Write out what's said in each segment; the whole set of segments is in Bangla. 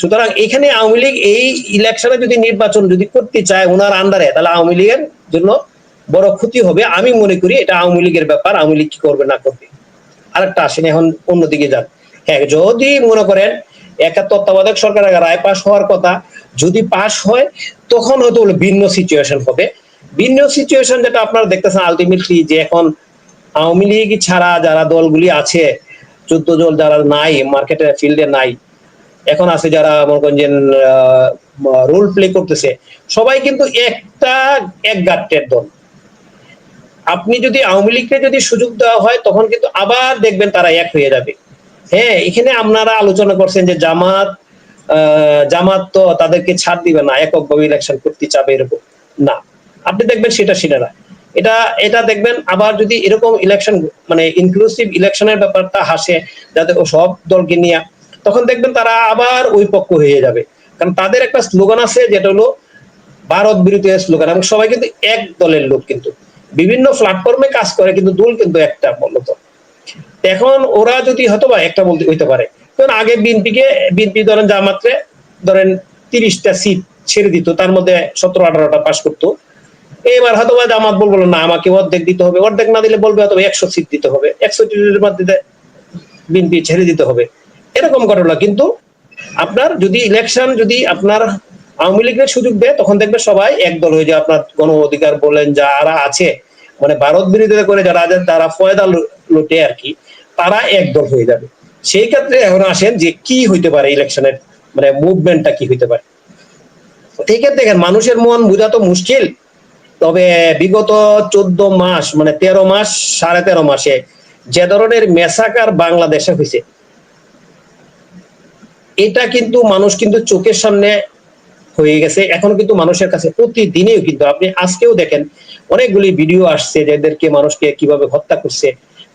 সুতরাং এখানে আওয়ামী লীগ এই ইলেকশনে যদি নির্বাচন যদি করতে চায় ওনার আন্ডারে তাহলে আওয়ামী লীগের জন্য বড় ক্ষতি হবে। আমি মনে করি এটা আওয়ামী লীগের ব্যাপার, আওয়ামী লীগ কি করবে না করবে। আরেকটা আসেন এখন অন্যদিকে যান। হ্যাঁ যদি মনে করেন একটা তত্ত্বাবধায়ক সরকারের রায় পাশ হওয়ার কথা, যদি পাশ হয়, তখন হয়তো ভিন্ন সিচুয়েশন হবে। ভিন্ন সিচুয়েশন যেটা আপনারা দেখতেছেন আলটিমেটলি যে এখন আওয়ামী লীগ ছাড়া যারা দলগুলি আছে চোদ্দ দল যারা নাই মার্কেটে ফিল্ডে নাই এখন আছে যারা মনে করেন যে রোল প্লে করতেছে, সবাই কিন্তু একটা এক গাটের দল। আপনি যদি আওয়ামী লীগকে যদি সুযোগ দেওয়া হয়, তখন কিন্তু আবার দেখবেন তারা এক হয়ে যাবে। হ্যাঁ এখানে আপনারা আলোচনা করছেন যে জামাত জামাত তো তাদেরকে ছাড় দিবে না, এককভাবে ইলেকশন করতে চাবে এরকম। না, আপনি দেখবেন সেটা সেটা না। এটা এটা দেখবেন আবার যদি এরকম ইলেকশন মানে ইনক্লুসিভ ইলেকশনের ব্যাপারটা হাসে, যাতে সব দলকে নিয়ে তখন দেখবেন তারা আবার ওই পক্ষ হয়ে যাবে। কারণ তাদের একটা স্লোগান আছে, যেটা হলো, ভারত বিরোধী স্লোগান। এবং সবাই কিন্তু এক দলের লোক কিন্তু। বিভিন্ন প্ল্যাটফর্মে কাজ করে, কিন্তু দল কিন্তু একটা মূলত। এখন ওরা যদি হয়তো বা একটা বলতে, হইতে পারে। কারণ আগে বিএনপিকে, বিএনপি ধরেন জামাত্রে ধরেন তিরিশটা সিট ছেড়ে দিত, তার মধ্যে সতেরো, আঠারোটা পাস করতো। এবার হয়তো বা জামাত বলব, না, আমাকে অর্ধেক দিতে হবে। অর্ধেক না দিলে বলবে হয়তো একশো সিট দিতে হবে। একশো সিটের মধ্যে বিএনপি ছেড়ে দিতে হবে। এরকম ঘটনা, কিন্তু আপনার যদি ইলেকশন যদি আপনার আওয়ামী লীগের সুযোগ দেয়, তখন দেখবে সবাই একদল হয়ে যায় আপনার গণ অধিকার বলেন, যারা আছে মানে ভারত বিরোধিতা করে যারা আছেন, তারা ফয়দা লুটে আর কি, তারা একদল হয়ে যাবে। সেই ক্ষেত্রে এখন আসেন যে কি হইতে পারে ইলেকশনের মানে মুভমেন্টটা কি হইতে পারে। আছে দেখেন, মানুষের মন বোঝা তো মুশকিল, তবে বিগত চোদ্দ মাস মানে তেরো মাস, সাড়ে তেরো মাসে যে ধরনের মেসাকার বাংলাদেশে হয়েছে এটা কিন্তু মানুষ কিন্তু চোখের সামনে হয়ে গেছে। এখন কিন্তু মানুষের কাছে প্রতিদিনেও কিন্তু আপনি আজকেও দেখেন, অনেকগুলি ভিডিও আসছে যাদেরকে মানুষকে কীভাবে হত্যা করছে।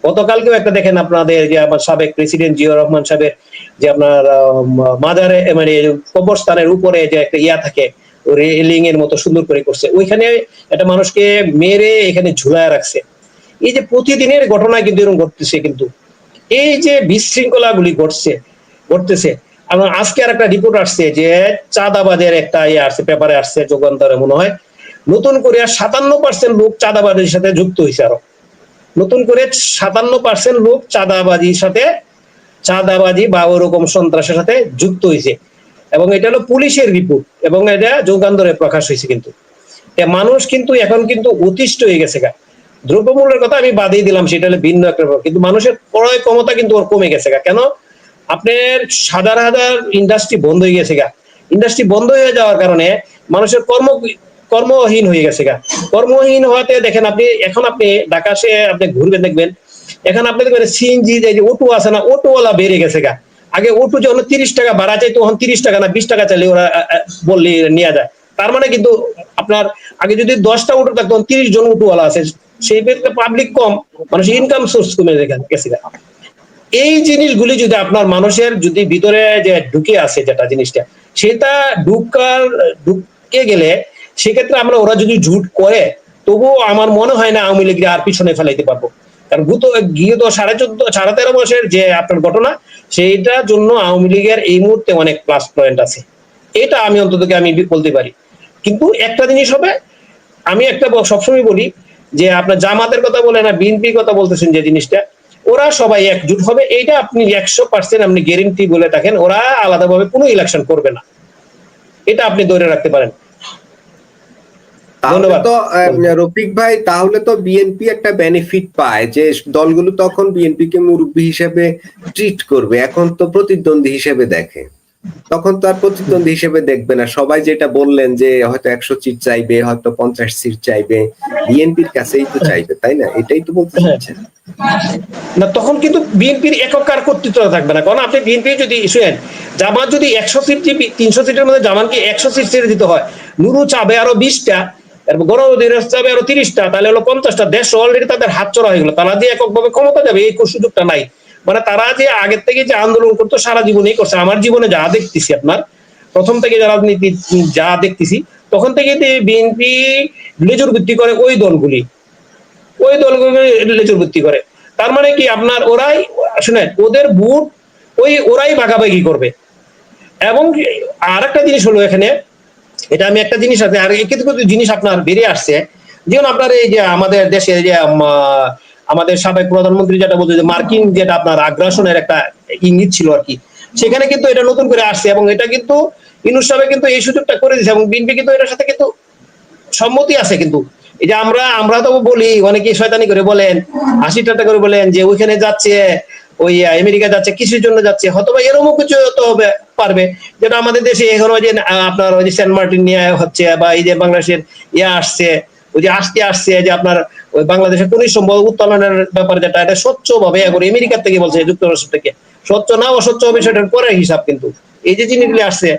গতকালকেও একটা দেখেন আপনাদের যে আমার সাবেক প্রেসিডেন্ট জিয়াউর রহমান সাহেবের যে আপনার মাজারে মানে কবরস্থানের উপরে যে একটা ইয়া থাকে রেলিং এর মতো সুন্দর করে করছে। ওইখানে একটা মানুষকে মেরে এখানে ঝুলায় রাখছে। এই যে প্রতিদিনের ঘটনা কিন্তু এরকম ঘটতেছে কিন্তু। এই যে বিশৃঙ্খলা গুলি ঘটছে, ঘটতেছে এবং আজকে আর একটা রিপোর্ট আসছে যে চাঁদাবাজের একটা ইয়ে আসছে পেপারে আসছে, যোগান্তরে মনে হয়। নতুন করে সাতান্ন পার্সেন্ট লোক চাঁদাবাজির সাথে যুক্ত হয়েছে আরও। নতুন করে সাতান্ন পার্সেন্ট লোক চাঁদাবাজির সাথে, চাঁদাবাজি বা ওরকম সন্ত্রাসের সাথে যুক্ত হয়েছে এবং এটা হলো পুলিশের রিপোর্ট এবং এটা যোগান্তরে প্রকাশ হয়েছে কিন্তু। মানুষ কিন্তু এখন কিন্তু অতিষ্ঠ হয়ে গেছে গা। দ্রব্যমূল্যের কথা আমি বাদই দিলাম, সেটা হলো ভিন্ন একটা কিন্তু মানুষের ক্রয় ক্ষমতা কিন্তু ওর কমে গেছে গা। কেন? আপনার হাজার হাজার ইন্ডাস্ট্রি বন্ধ হয়ে গেছে গা। ইন্ডাস্ট্রি বন্ধ হয়ে যাওয়ার কারণে মানুষের কর্ম, কর্মহীন হয়ে গেছে গা। কর্মহীন হওয়াতে দেখেন আপনি, এখন আপনি ঢাকা সে আপনি ঘুরবেন, দেখবেন, এখন আপনি দেখবেন সিএনজি যে অটো আছে না অটোওয়ালা বেড়ে গেছে গা। আগে অটো যখন তিরিশ টাকা ভাড়া চাই তখন তিরিশ টাকা না বিশ টাকা চাইলে ওরা বললে নেওয়া যায়। তার মানে কিন্তু আপনার আগে যদি দশটা অটো থাকতো তিরিশ জন অটোওয়ালা আছে। সেই পাবলিক কম, মানুষের ইনকাম সোর্স কমে গেছে এই জিনিসগুলি যদি আপনার মানুষের যদি ভিতরে যে ঢুকে আছে যেটা জিনিসটা, সেটা ঢুকার, ঢুকে গেলে সেক্ষেত্রে আমরা ওরা যদি ঝুট করে, তবুও আমার মনে হয় না আওয়ামী লীগকে আর পিছনে ফেলাইতে পারব। কারণ ভূত গিয়ে তো সাড়ে চোদ্দ, সাড়ে তেরো মাসের যে আপনার ঘটনা, সেইটার জন্য আওয়ামী লীগের এই মুহূর্তে অনেক প্লাস পয়েন্ট আছে। এটা আমি অন্তত আমি বলতে পারি। কিন্তু একটা জিনিস হবে, আমি একটা সবসময় বলি যে আপনার জামাতের কথা বলে না বিএনপির কথা বলতেছেন যে জিনিসটা ওরা সবাই একজুট হবে এইটা আপনি একশো পার্সেন্ট আপনি গ্যারেন্টি বলে থাকেন ওরা আলাদাভাবে কোনো ইলেকশন করবে না। এটা আপনি ধরে রাখতে পারেন। তাহলে তো রফিক ভাই তাহলে তো বিএনপি একটা বেনিফিট পায় যে দলগুলো তখন বিএনপি কে মুরব্বী হিসেবে ট্রিট করবে এখন তো প্রতিদ্বন্দ্বী হিসেবে দেখে। তখন তো আর প্রতিদ্বন্দ্বী হিসেবে দেখবে না। সবাই যেটা বললেন যে হয়তো একশো সিট চাইবে হয়তো পঞ্চাশ সিট চাইবে বিএনপির কাছেই তো চাইবে তাই না? এটাই তো বলতে হ্যাঁ। চাচ্ছেন। না তখন কিন্তু বিএনপির একক আর কর্তৃত্ব থাকবে না। কারণ আপনি বিএনপি যদি শুনেন জামাত যদি একশো সিট তিনশো সিটের মধ্যে জামানকে একশো সিট ছেড়ে দিতে হয় নুরু চাবে আরও বিশটা গণ অধিরাজ চাবে আরও তিরিশটা তাহলে হলো পঞ্চাশটা। দেশ অলরেডি তাদের হাত চড়া হয়ে গেলো। তারা যে এককভাবে ক্ষমতা যাবে এই সুযোগটা নাই। মানে তারা যে আগের থেকে যে আন্দোলন করতো, সারা জীবনেই করছে। আমার জীবনে যা দেখতেছি আপনার, প্রথম থেকে যারা রাজনীতি যা দেখতেছি, তখন থেকে বিএনপি লেজুর ভিত্তি করে ওই দলগুলি, ওই দলগুলো লেজুর ভিত্তি করে। তার মানে কি আপনার, ওরাই, শুনেন, ওদের বুট ওই, ওরাই ভাগাভাগি করবে। এবং আর একটা জিনিস হলো এখানে, এটা আমি একটা জিনিস আছে, আর কিছু কিছু জিনিস আপনার বেরিয়ে আসছে। যেমন আপনার এই যে আমাদের দেশে যে আমাদের সাবেক প্রধানমন্ত্রী যেটা বলছে যে মার্কিন যেটা আপনার আগ্রাসনের একটা ইঙ্গিত ছিল আর কি, সেখানে কিন্তু এটা নতুন করে আসছে এবং এটা কিন্তু ইনুস সাহেব কিন্তু এই সুযোগটা করে দিয়েছে এবং বিএনপি কিন্তু এটার সাথে কিন্তু সম্মতি আছে কিন্তু। এই যে আমরা আমরা তো বলি অনেকে শয়তানি করে বলেন হাসি ঠাট্টা করে বলেন যে ওইখানে যাচ্ছে, ওই আমেরিকা যাচ্ছে, কিসের জন্য যাচ্ছে হয়তো বা এরকম কিছু তো হবে, পারবে। যেটা আমাদের দেশে এখন ওই যে আপনার ওই যে সেন্ট মার্টিন নিয়ে হচ্ছে বা এই যে বাংলাদেশের ইয়ে আসছে ওই যে আসতে আসছে যে আপনার, ওই বাংলাদেশের খনিজ সম্পদ উত্তোলনের ব্যাপারে যেটা, এটা স্বচ্ছ ভাবে এখন আমেরিকার থেকে বলছে যুক্তরাষ্ট্র থেকে। স্বচ্ছ না অস্বচ্ছ হবে সেটার পরে হিসাব কিন্তু। এই যে জিনিসগুলি আসছে,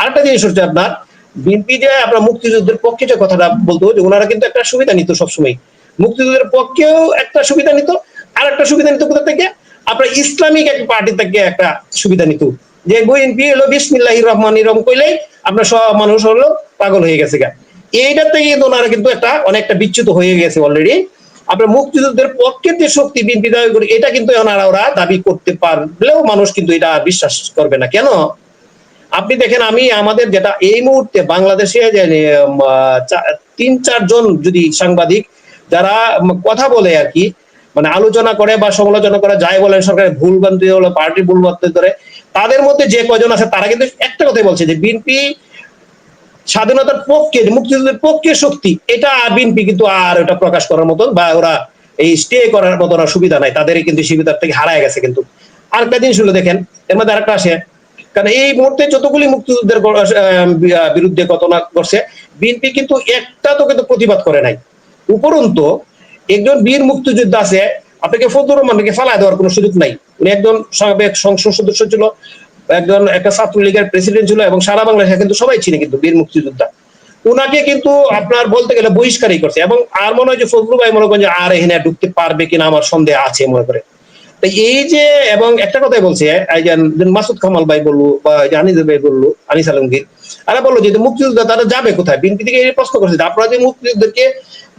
আরেকটা জিনিস হচ্ছে আপনার বিএনপি যে আপনার মুক্তিযুদ্ধের পক্ষে যে কথাটা বলতো, যে ওনারা কিন্তু একটা সুবিধা নিত সবসময় মুক্তিযুদ্ধের পক্ষেও একটা সুবিধা নিত আর একটা সুবিধা নিত কোথা থেকে? আপনার ইসলামিক একটা পার্টি থেকে একটা সুবিধা নিত। যে বিএনপি হলো বিসমিল্লাহ রহমান রহম কইলেই আপনার সব মানুষ হলো পাগল হয়ে গেছে গা। এইটার থেকে কিন্তু ওনারা কিন্তু একটা অনেকটা বিচ্যুত হয়ে গেছে অলরেডি আপনার মুক্তিযুদ্ধের পক্ষের যে শক্তি বিএনপি দাবি করে, এটা কিন্তু ওনারা ওরা দাবি করতে পারলেও মানুষ কিন্তু এটা বিশ্বাস করবে না। কেন? আপনি দেখেন, আমি আমাদের যেটা এই মুহূর্তে বাংলাদেশে তিন, চারজন যদি সাংবাদিক যারা কথা বলে আর কি মানে আলোচনা করে বা সমালোচনা করে, যাই বলেন, সরকারের ভুল বান্তি হলো পার্টি ভুল বান্তি ধরে, তাদের মধ্যে যে কজন আছে, তারা কিন্তু একটা কথাই বলছে যে, বিএনপি স্বাধীনতার পক্ষে, মুক্তিযুদ্ধের পক্ষে শক্তি, এটা বিএনপি কিন্তু আর ওটা প্রকাশ করার মতন বা ওরা এই স্টে করার মতন আর সুবিধা নাই। তাদের কিন্তু সুবিধার থেকে হারায় গেছে কিন্তু। আরেকটা জিনিস হলো দেখেন, এর মধ্যে আরেকটা আসে, কারণ এই মুহূর্তে যতগুলি মুক্তিযুদ্ধের বিরুদ্ধে ঘটনা করছে বিএনপি কিন্তু একটা তো কিন্তু প্রতিবাদ করে নাই। উপরন্তু একজন বীর মুক্তিযোদ্ধা আছে, আপনাকে ফজলুর রহমানকে ফালায় দেওয়ার কোনো সুযোগ নাই। উনি একজন সাবেক সংসদ সদস্য ছিল একজন, একটা ছাত্রলীগের প্রেসিডেন্ট ছিল এবং সারা বাংলাদেশে কিন্তু সবাই চিনে কিন্তু বীর মুক্তিযোদ্ধা। উনাকে কিন্তু আপনার বলতে গেলে বহিষ্কারই করছে এবং আর মনে হয় যে ফজলু ভাই মনে করেন যে আর এখানে ঢুকতে পারবে কিনা আমার সন্দেহ আছে মনে করে। এই যে, এবং একটা কথাই বলছে মাসুদ কামাল ভাই বলল বা আনিস ভাই বলল, আনিস আলমগীর আরা বলল যে মুক্তিযোদ্ধা তারা যাবে কোথায়? বিএনপি থেকে এই প্রশ্ন করছে আপনারা যে মুক্তিযুদ্ধকে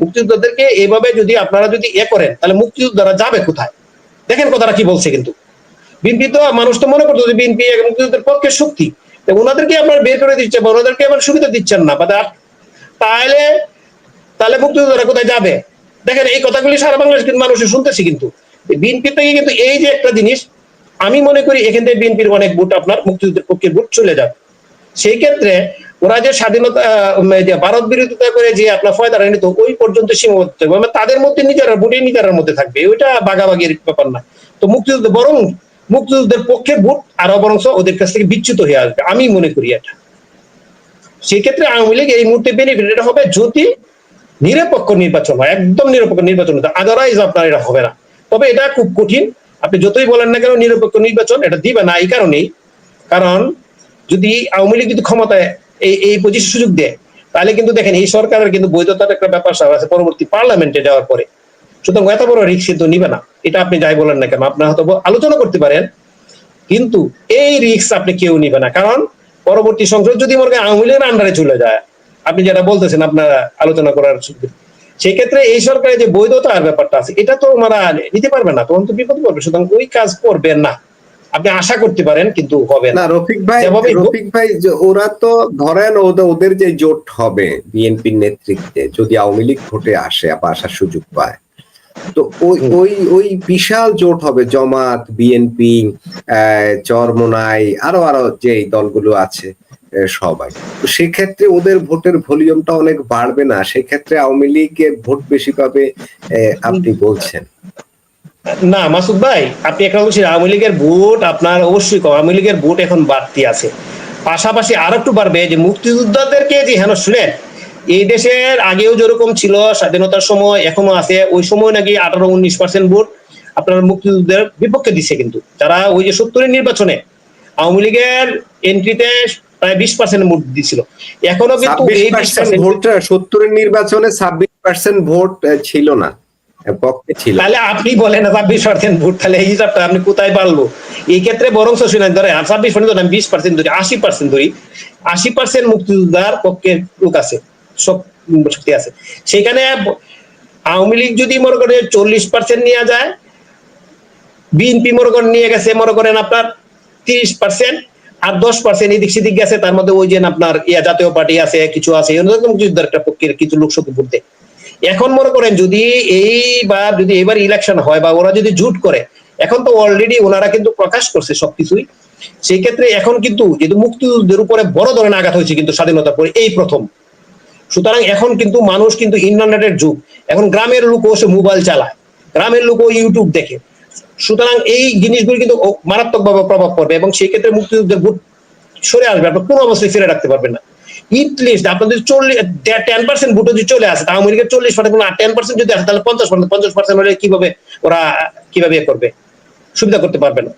মুক্তিযোদ্ধাদেরকে এইভাবে যদি আপনারা যদি এ করেন, তাহলে মুক্তিযোদ্ধারা যাবে কোথায়? দেখেন কথাটা কি বলছে কিন্তু। বিএনপি তো, মানুষ তো মনে করতো যে বিএনপি মুক্তিযুদ্ধের পক্ষে শক্তি। ওনাদেরকে আপনার বের করে দিচ্ছে বা ওনাদেরকে আবার সুবিধা দিচ্ছেন না। বা তাহলে তাহলে মুক্তিযোদ্ধারা কোথায় যাবে? দেখেন, এই কথাগুলি সারা বাংলাদেশ কিন্তু মানুষ শুনতেছি কিন্তু। বিএনপি থেকে কিন্তু এই যে একটা জিনিস, আমি মনে করি এখান থেকে বিএনপির অনেক ভোট আপনার মুক্তিযুদ্ধের পক্ষে ভোট চলে যাবে। সেই ক্ষেত্রে ওরা যে স্বাধীনতা যে ভারত বিরোধিতা করে যে আপনার ফয়দারা নিত, ওই পর্যন্ত সীমাবদ্ধ। থাকবে মানে তাদের মধ্যে নিজেরা ভোটে নিজেরার মধ্যে থাকবে। ওইটা বাগাবাগির ব্যাপার না। তো মুক্তিযুদ্ধ বরং মুক্তিযুদ্ধের পক্ষে ভোট আরও বরং ওদের কাছ থেকে বিচ্যুত হয়ে আসবে। আমি মনে করি এটা। সেই ক্ষেত্রে আওয়ামী লীগ এই মুহূর্তে বেনিফিট এটা হবে যদি নিরপেক্ষ নির্বাচন হয়, একদম নিরপেক্ষ নির্বাচন হতো আদারওয়াইজ আপনার এটা হবে না। তবে এটা খুব কঠিন। আপনি যতই বলেন না কেন নিরপেক্ষ নির্বাচন, এটা দিবে না এই কারণেই। কারণ যদি আওয়ামী লীগ যদি ক্ষমতায় এই এই পজিশন সুযোগ দেয়, তাহলে কিন্তু দেখেন এই সরকারের কিন্তু বৈধতার একটা ব্যাপার আছে, পরবর্তী পার্লামেন্টে যাওয়ার পরে। সুতরাং এত বড় রিক্স কিন্তু নিবে না। এটা আপনি যাই বলেন না কেন আপনার হয়তো আলোচনা করতে পারেন কিন্তু এই রিক্স আপনি কেউ নিবে না। কারণ পরবর্তী সংসদ যদি মনে করেন আওয়ামী লীগের আন্ডারে চলে যায় আপনি যেটা বলতেছেন আপনারা আলোচনা করার সুযোগ সেই ক্ষেত্রে এই সরকারের যে বৈধতার ব্যাপারটা আছে এটা তো ওনারা নিতে পারবে না তখন তো বিপদ পড়বে সুতরাং ওই কাজ করবেন না। আপনি আশা করতে পারেন কিন্তু হবে না। রফিক ভাই রফিক ভাই ওরা তো ধরেন ওদের ওদের যে জোট হবে বিএনপির নেতৃত্বে যদি আওয়ামী লীগ ভোটে আসে বা আসার সুযোগ পায় তো ওই ওই ওই বিশাল জোট হবে জমাত বিএনপি চরমোনাই আরও আরও যে দলগুলো আছে সবাই। তো সেক্ষেত্রে ওদের ভোটের ভলিউমটা অনেক বাড়বে না। সেক্ষেত্রে আওয়ামী লীগের ভোট বেশি পাবে আহ, আপনি বলছেন। না মাসুদ ভাই আপনি একটা বলছেন আওয়ামী লীগের ভোট আপনার অবশ্যই কম। আওয়ামী লীগের ভোট এখন বাড়তি আছে। পাশাপাশি আরও একটু বাড়বে যে মুক্তিযোদ্ধাদেরকে যে হেন শুনেন এই দেশের আগেও যেরকম ছিল স্বাধীনতার সময় এখনও আছে ওই সময় নাকি আঠারো উনিশ পার্সেন্ট ভোট আপনার মুক্তিযুদ্ধের বিপক্ষে দিচ্ছে কিন্তু। তারা ওই যে সত্তরের নির্বাচনে আওয়ামী লীগের এন্ট্রিতে প্রায় বিশ পার্সেন্ট ভোট দিছিল। এখনও কিন্তু সত্তরের নির্বাচনে ছাব্বিশ পার্সেন্ট ভোট ছিল না। পক্ষে ছিল। তাহলে আপনি বলেন ছাব্বিশ পার্সেন্ট ভোট তাহলে এই হিসাবটা আপনি কোথায় পারল এই ক্ষেত্রে বরং শুনেন ধরে ছাব্বিশ পার্সেন্ট আমি বিশ পার্সেন্ট ধরি আশি পার্সেন্ট ধরি আশি পার্সেন্ট মুক্তিযোদ্ধার পক্ষে লোক আছে। শক্তি আছে। সেখানে আওয়ামী লীগ যদি মনে করে চল্লিশ পার্সেন্ট নেওয়া যায়, বিএনপি মনে করেন নিয়ে গেছে, মনে করেন আপনার তিরিশ পার্সেন্ট আর দশ পার্সেন্ট এদিক সেদিক গেছে, তার মধ্যে ওই যে আপনার ইয়া জাতীয় পার্টি আছে, কিছু আছে, এরকম মুক্তিযোদ্ধার একটা পক্ষের কিছু লোক শক্তি ভোট। এখন মনে করেন যদি এইবার যদি এবার ইলেকশন হয় বা ওরা যদি জুট করে, এখন তো অলরেডি ওনারা কিন্তু প্রকাশ করছে সবকিছুই। সেই ক্ষেত্রে এখন কিন্তু যেহেতু মুক্তিযুদ্ধের উপরে বড় ধরনের আঘাত হয়েছে কিন্তু স্বাধীনতার পরে, এই প্রথম। সুতরাং এখন কিন্তু মানুষ কিন্তু ইন্টারনেটের যুগ। এখন গ্রামের লোকও সে মোবাইল চালায়। গ্রামের লোকও ইউটিউব দেখে। সুতরাং এই জিনিসগুলো কিন্তু মারাত্মকভাবে প্রভাব পড়বে এবং সেই ক্ষেত্রে মুক্তিযুদ্ধের ভোট সরে আসবে। আপনার কোনো অবস্থায় ফিরে রাখতে পারবেন না। ইটলিস্ট যদি চল্লিশ টেন পার্সেন্ট ভোট যদি চলে আসে আওয়ামী লীগের চল্লিশ পার্সেন্ট টেন পার্সেন্ট যদি আসে, তাহলে পঞ্চাশ পার্সেন্ট পঞ্চাশ পার্সেন্ট হলে কীভাবে ওরা কীভাবে করবে? সুবিধা করতে পারবে না।